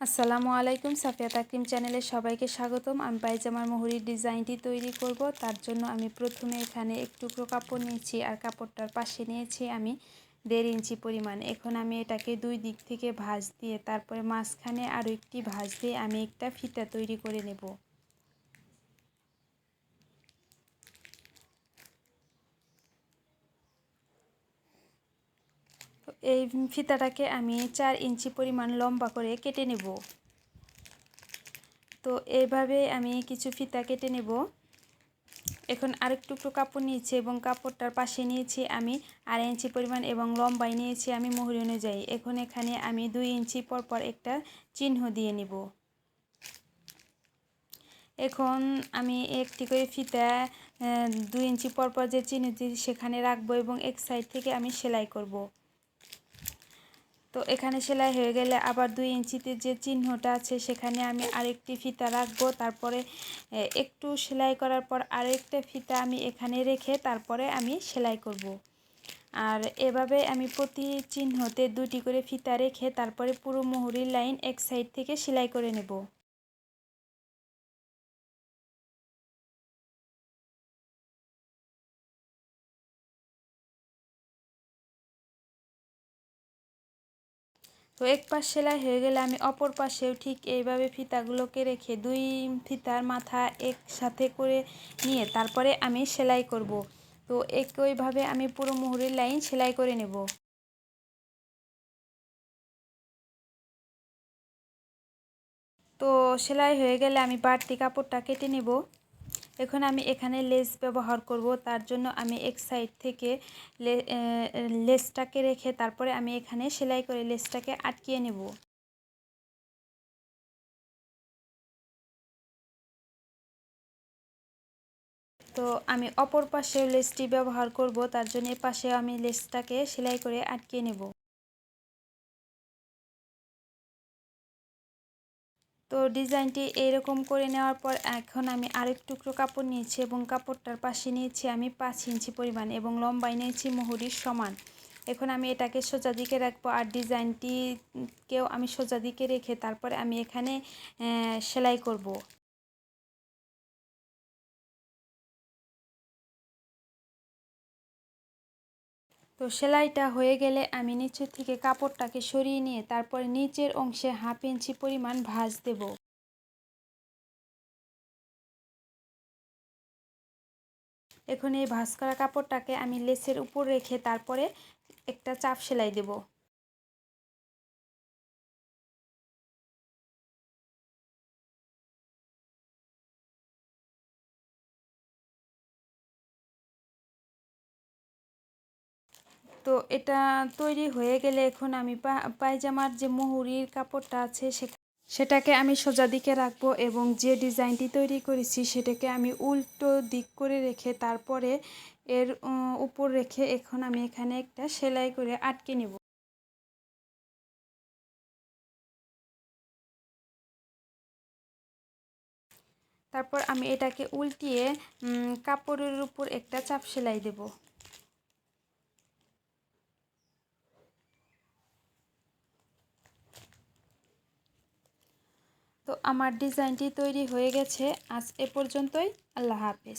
আসসালামু আলাইকুম, সাফিয়া তাকিম চ্যানেলে সবাইকে স্বাগতম। আমি পায়জামার মহুরির ডিজাইনটি তৈরি করব। তার জন্য আমি প্রথমে এখানে এক টুকরো কাপড় নিয়েছি আর কাপড়টার পাশে নিয়েছি আমি দেড় ইঞ্চি পরিমাণ। এখন আমি এটাকে দুই দিক থেকে ভাঁজ দিয়ে, তারপরে মাঝখানে আরও একটি ভাঁজ দিয়ে আমি একটা ফিতা তৈরি করে নেব। এই ফিতাটাকে আমি চার ইঞ্চি পরিমাণ লম্বা করে কেটে নেব। তো এইভাবে আমি কিছু ফিতা কেটে নেব। এখন আরেক টুকরো কাপড় নিয়েছি এবং কাপড়টার পাশে নিয়েছি আমি আড়াই ইঞ্চি পরিমাণ এবং লম্বাই নিয়েছি আমি মুহুরি অনুযায়ী। এখন এখানে আমি দুই ইঞ্চি পর পর একটা চিহ্ন দিয়ে নিব। এখন আমি একটি করে ফিতা দুই ইঞ্চি পর পর যে চিহ্ন দিয়ে সেখানে রাখব এবং এক সাইড থেকে আমি সেলাই করব। তো এখানে সেলাই হয়ে গেলে আবার দুই ইঞ্চিতে যে চিহ্নটা আছে সেখানে আমি আরেকটি ফিতা রাখব তারপরে একটু সেলাই করার পর আরেকটা ফিতা আমি এখানে রেখে তারপরে আমি সেলাই করব। আর এভাবে আমি প্রতি চিহ্নতে দুটি করে ফিতা রেখে তারপরে পুরো মোহরির লাইন এক সাইড থেকে সেলাই করে নেব তো এক পাশ সেলাই হয়ে গেলে আমি অপর পাশেও ঠিক এইভাবে ফিতাগুলোকে রেখে দুই ফিতার মাথা একসাথে করে নিয়ে তারপরে আমি সেলাই করব। তো একইভাবে আমি পুরো মুহুরির লাইন সেলাই করে নেব। তো সেলাই হয়ে গেলে আমি বাড়তি কাপড়টা কেটে নেব। এখন আমি এখানে লেস ব্যবহার করব, তার জন্য আমি এক সাইড থেকে লেসটাকে রেখে তারপরে আমি এখানে সেলাই করে লেসটাকে আটকিয়ে নেব। তো আমি অপর পাশে লেসটি ব্যবহার করব, তার জন্য পাশে আমি লেসটাকে সেলাই করে আটকিয়ে নেব। তো ডিজাইনটি এরকম করে নেওয়ার পর এখন আমি আরেক টুকরো কাপড় নিয়েছি এবং কাপড়টার পাশে নিয়েছি আমি পাঁচ ইঞ্চি পরিমাণ এবং লম্বাই নিয়েছি মুহুরির সমান। এখন আমি এটাকে সোজা দিকে রাখব আর ডিজাইনটিকেও আমি সোজা দিকে রেখে তারপরে আমি এখানে সেলাই করব। তো সেলাইটা হয়ে গেলে আমি নিচের থেকে কাপড়টাকে সরিয়ে নিয়ে তারপরে নিচের অংশে হাফ ইঞ্চি পরিমাণ ভাঁজ দেব। এখন এই ভাঁজ করা কাপড়টাকে আমি লেসের উপর রেখে তারপরে একটা চাপ সেলাই দেব। তো এটা তৈরি হয়ে গেলে এখন আমি পায়জামার যে মুহুরির কাপড়টা আছে সেটাকে আমি সোজা দিকে রাখব এবং যে ডিজাইনটি তৈরি করেছি সেটাকে আমি উল্টো দিক করে রেখে তারপরে এর উপর রেখে এখন আমি এখানে একটা সেলাই করে আটকে নেব। তারপর আমি এটাকে উল্টিয়ে কাপড়ের উপর একটা চাপ সেলাই দেব। তো আমার ডিজাইনটি তৈরি হয়ে গেছে। আজ এ পর্যন্তই। আল্লাহ হাফেজ।